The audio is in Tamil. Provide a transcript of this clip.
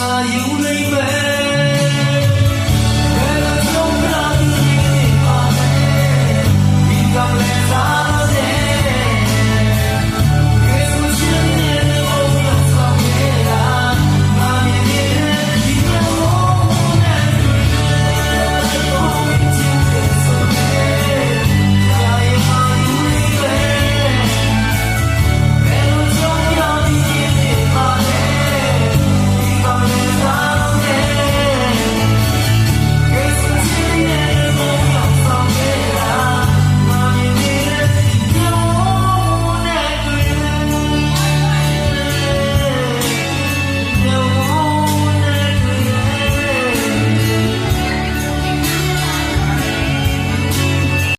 下了你們。